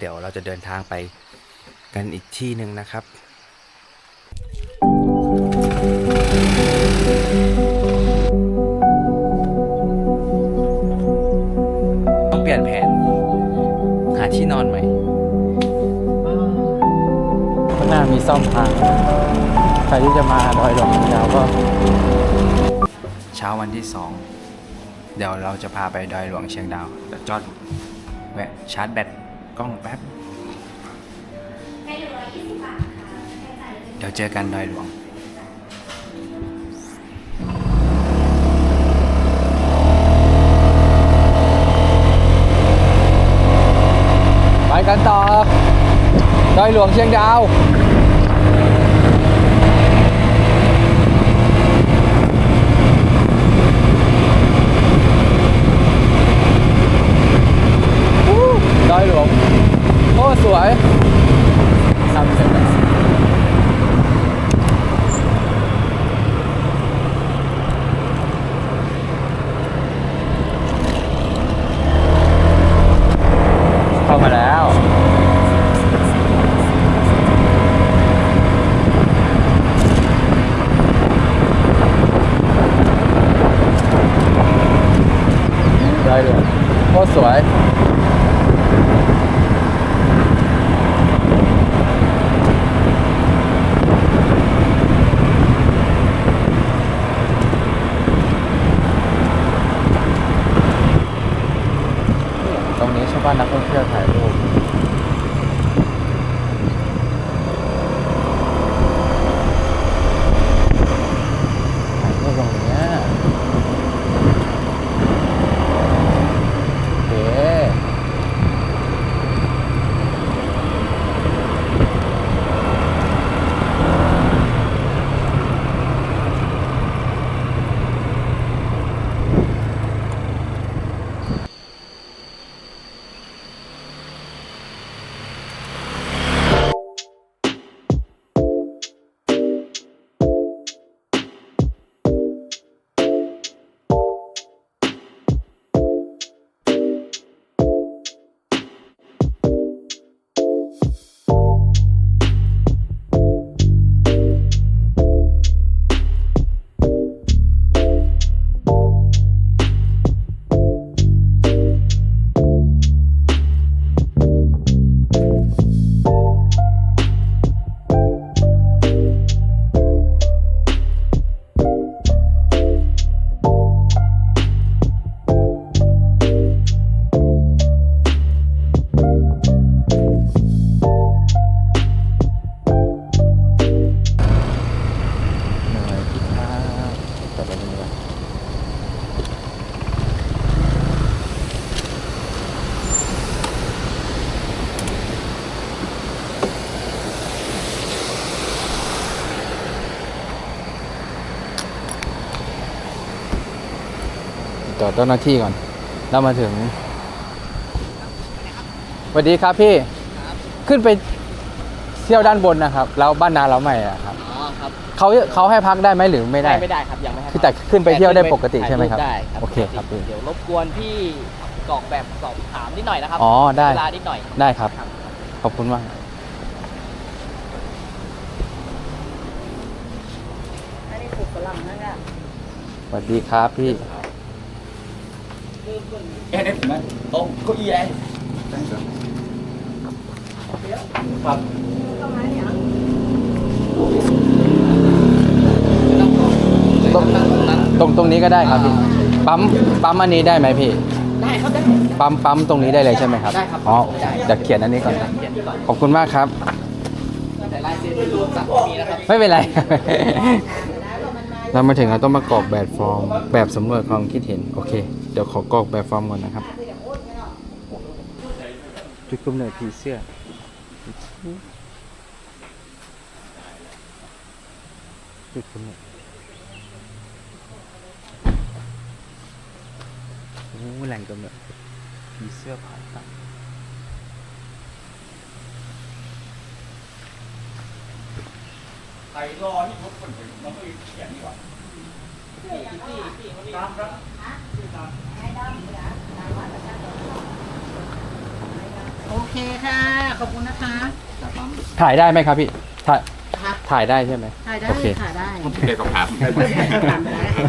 เดี๋ยวเราจะเดินทางไปกันอีกที่หนึ่งนะครับต้องเปลี่ยนแผน หาที่นอนใหม่ข้างหน้ามีซ่อมทาง ใครที่จะมาดอยหลวงยาวก็ เช้าวันที่สองเดี๋ยวเราจะพาไปดอยหลวงเชียงดาวเดี๋ยวจอดแวะชาร์จแบต กล้องแป๊บ เดี๋ยวเจอกันดอยหลวงไปกันต่อดอยหลวงเชียงดาว ดอยหลวง โอ้ สวยทำเสร็จแล้วเข้ามา แล้ว ได้เลยโคตรสวยตรงนี้ใช่ป่ะนักท่องเที่ยวถ่ายรูป ติดต่อเจ้าหน้าที่ก่อน แล้วมาถึงสวัสดีครับพี่ขึ้นไปเที่ยวด้านบนนะครับ แล้วบ้านนาเราใหม่อะครับอ๋อครับเขาเขาให้พักได้ไหมหรือไม่ได้ไม่ได้ครับยังไม่ให้คือแต่ขึ้นไปเที่ยวได้ปกติใช่ไหมครับได้ครับโอเคครับพี่เดี๋ยวรบกวนพี่กรอกแบบสอบถามนิดหน่อยนะครับอ๋อได้เวลานิดหน่อยได้ครับ ขอบคุณมากอันนี้ปลูกฝรั่งนะเนี่ยสวัสดีครับพี่ เอ๊ะผมโต๊ะเก้าอี้อะไรครับตรงตรงตรงนี้ก็ได้ครับพี่ปั๊มปั๊มอันนี้ได้ไหมพี่ได้ครับได้ปั๊มปั๊มตรงนี้ได้เลยใช่ไหมครับได้ครับอ๋อได้เดี๋ยวเขียนอันนี้ก่อนเขียนก่อนขอบคุณมากครับแต่ลายเซ็นไม่รวมสักไม่มีนะครับไม่เป็นไรเรามาถึงเราต้องมากรอกแบบฟอร์มแบบสำรวจความคิดเห็นโอเค เดี๋ยวขอกรอกแบบฟอร์มก่อนนะครับ จุดกำเนิดผีเสื้อจุดกำเนิดโอ้แหล่งกำเนิดผีเสื้อผ่าตัดใครรอที่รถคนไปมันก็เขียนดีกว่าตามครับ โอเคค่ะ ขอบคุณนะคะถ่ายได้ไหมครับพี่ ถ่ายค่ะถ่ายได้ใช่ไหม ถ่ายได้โอเค ถ่ายได้เดี๋ยวสอบถาม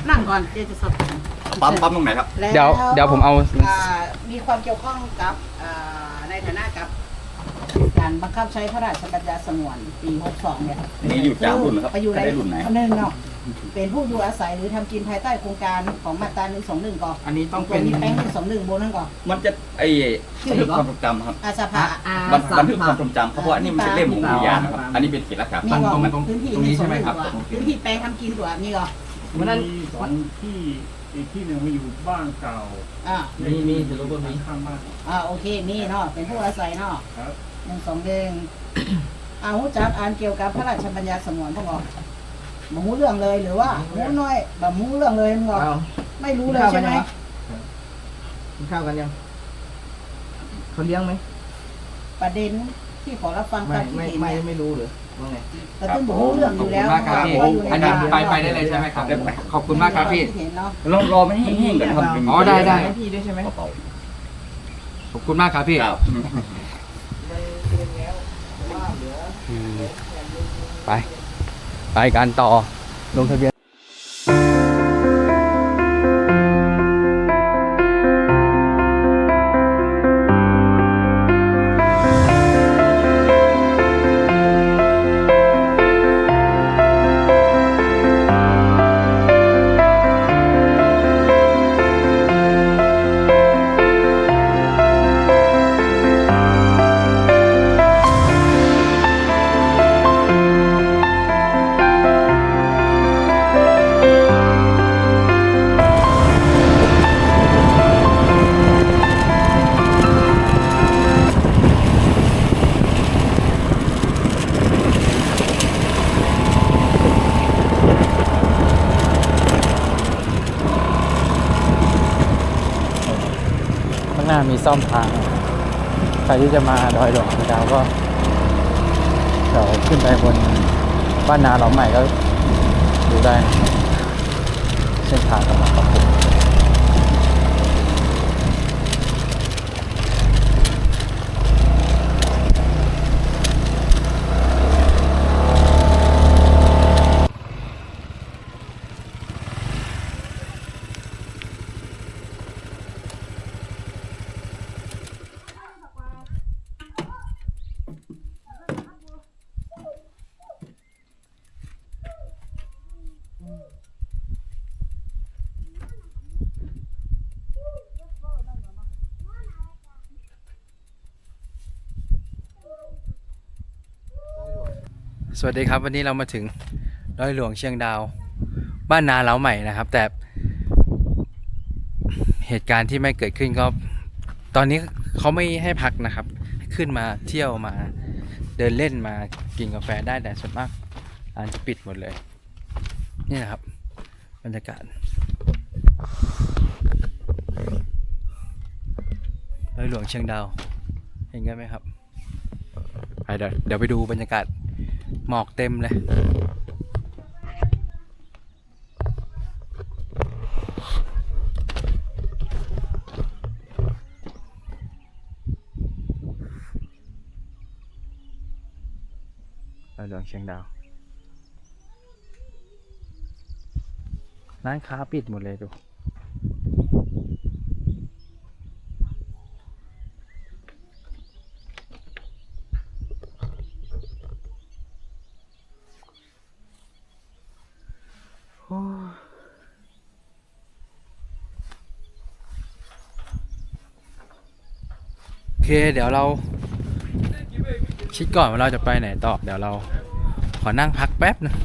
นั่งก่อนเดี๋ยวจะสอบถามปั๊มปั๊มตรงไหนครับแล้วเดี๋ยวเดี๋ยวผมเอา อ่ามีความเกี่ยวข้องกับอ่าในฐานะกับ การบังคับใช้พระราชบัญญัติสงวนปี 62 เนี่ยนี่อยู่จากรุ่นนะครับไปอยู่ในได้รุ่นไหน หนึ่งเนาะ เป็นผู้อยู่อาศัยหรือทำกินภายใต้โครงการของมาตรา121ก่อนอันนี้ต้องตัเป็วนนี้แป้ง121บนนั่นก่อน มันจะไอ้บันทึกความทรงจำครับอาสภาบันบันทึกความทรงจำเขาเพราะอันนี้มันเป็นเล่มของอุทยานนะครับ อันนี้เป็นศิลปะมีตั้งก่ตอรงนั้นพื้นที่ตรงนี้ใช่ไหมครับส่วนนึ่งตัวพื้นที่แปลงทำกินตัวนี่ก่อนวันนั้น มีสองที่อีกที่หนึ่งมาอยู่บ้านเก่าอ่ามีมีจะรู้ว่ามี ข้างบ้านอ่าโอเคมีเนาะเป็นผู้อาศัยเนาะครับหนึ่งสองเด้งอาหูจักอ่านเกี่ยวกับพระราชบัญญัติสงวนพ่อบอก บ่หูเรื่องเลยหรือว่าหูน้อยแบบหูเรื่องเลยมึงบอกเอาไม่รู้เลยใช่ไหมกินข้าวกันยังเขาเลี้ยงไหมประเด็นที่ขอรับฟังคไม่วามคิดไม่เห็นไม่เนี่ยไม่รู้เลยว่าไง แต่ต้องบอกหูเรื่องอยู่แล้วขอบคุณมากครับพี่ว่ายู่ใอันนี้บ้าไปไปได้เลยใช่ไหมครับ ขอบคุณมากครับพี่วามดเห็นเนาะรอรอไม่ให้แห้งก่อนนะครับอ๋อได้ได้ ให้พี่ด้วยใช่ไหม กระเป๋าขอบคุณมากครับพี่ ครับ ไป ไปกันต่อลงทะเบียน ซ่อมทางใครที่จะมาดอยหลวงพระดาวก็เดี๋ยวขึ้นไปบนบ้านนาหลอมใหม่ก็ดูได้ เส้นทางกำลังปรับปรุง สวัสดีครับวันนี้เรามาถึงดอยหลวงเชียงดาว บ้านนาเราใหม่นะครับ แต่ เหตุการณ์ที่ไม่เกิดขึ้นก็ ตอนนี้เขาไม่ให้พักนะครับ ขึ้นมาเที่ยวมาเดินเล่นมากินกาแฟได้แต่ส่วนมากร้านจะปิดหมดเลย นี่นะครับบรรยากาศดอยหลวงเชียงดาว เห็นกันไหมครับไปเดี๋ยวเดี๋ยวไปดูบรรยากาศ หมอกเต็มเลยดอยหลวงเชียงดาว ร้านค้าปิดหมดเลยดู โอเค เดี๋ยวเราคิดก่อนว่าเราจะไปไหนต่อเดี๋ยวเรา ขอนั่งพักแป๊บหนึง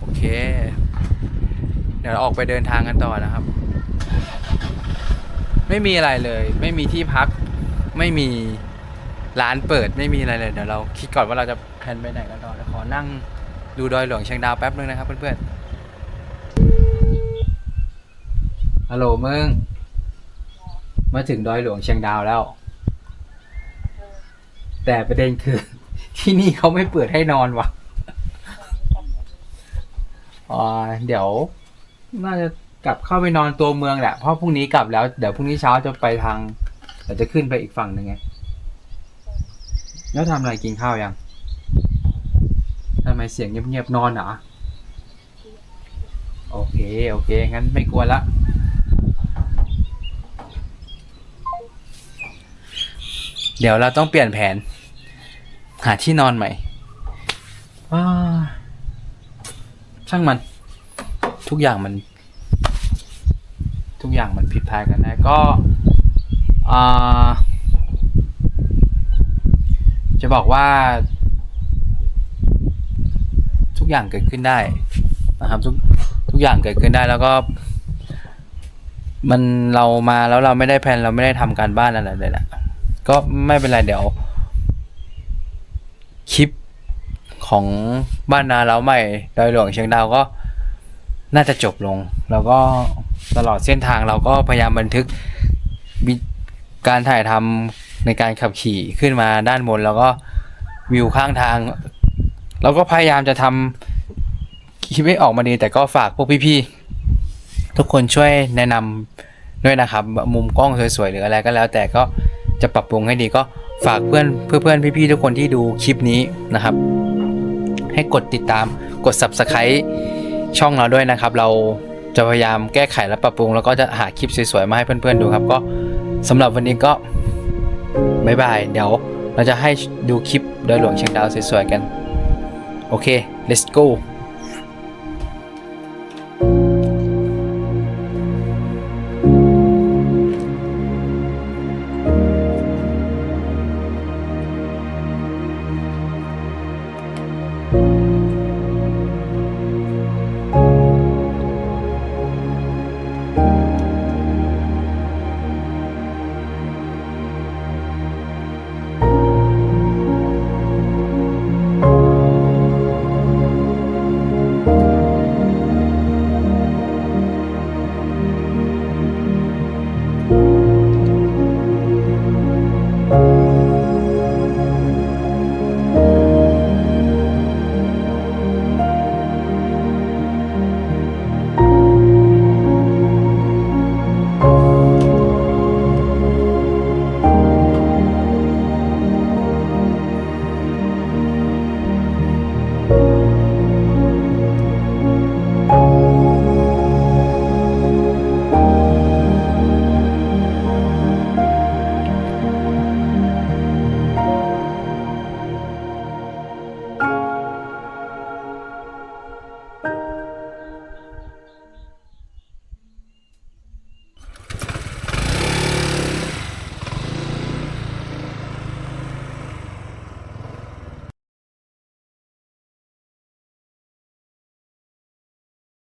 โอเค เดี๋ยวเราออกไปเดินทางกันต่อนะครับ ไม่มีอะไรเลย ไม่มีที่พัก ไม่มีร้านเปิดไม่มีอะไรเลยเดี๋ยวเราคิดก่อนว่าเราจะแพลนไปไหนกันต่อเดี๋ยวขอนั่งดูดอยหลวงเชียงดาวแป๊บนึงนะครับเพื่อนๆฮัลโหลมึงมาถึงดอยหลวงเชียงดาวแล้ว แต่ประเด็นคือ ที่นี่เขาไม่เปิดให้นอนว่ะอ่าเดี๋ยว น่าจะกลับเข้าไปนอนตัวเมืองแหละเพราะพรุ่งนี้กลับแล้ว เดี๋ยวพรุ่งนี้เช้าจะไปทาง เดี๋ยวจะขึ้นไปอีกฝั่งหนึ่งไง แล้วทำอะไรกินข้าวยังทำไมเสียงเงียบๆนอนหรอโอเค โอเค งั้นไม่กลัวละ เดี๋ยวเราต้องเปลี่ยนแผน หาที่นอนใหม่ช่างมัน ทุกอย่างมัน ทุกอย่างมันผิดพลาดกันได้ก็ จะบอกว่า ทุกอย่างเกิดขึ้นได้นะครับทุกทุกอย่างเกิดขึ้นได้แล้วก็ มันเรามาแล้วเราไม่ได้แพลนเราไม่ได้ทำการบ้านอะไรเลยแหละก็ไม่เป็นไรเดี๋ยว คลิปของบ้านนาเราใหม่ดอยหลวงเชียงดาวก็น่าจะจบลง แล้วก็ตลอดเส้นทางเราก็พยายามบันทึก การถ่ายทำในการขับขี่ขึ้นมาด้านบน แล้วก็วิวข้างทางเราก็พยายามจะทำคลิปให้ออกมาดี แต่ก็ฝากพวกพี่ๆทุกคนช่วยแนะนำด้วยนะครับ มุมกล้องสวยๆหรืออะไรก็แล้ว แต่ก็จะปรับปรุงให้ดีก็ฝากเพื่อนเพื่อนๆพี่ๆทุกคนที่ดูคลิปนี้นะครับ ให้กดติดตามกด subscribe ช่องเราด้วยนะครับ เราจะพยายามแก้ไขและปรับปรุง แล้วก็จะหาคลิปสวยๆมาให้เพื่อนๆดูครับก็ สำหรับวันนี้ก็บ๊ายบาย เดี๋ยวเราจะให้ดูคลิปโดยหลวงเชียงดาวสวยๆกัน โอเค let's go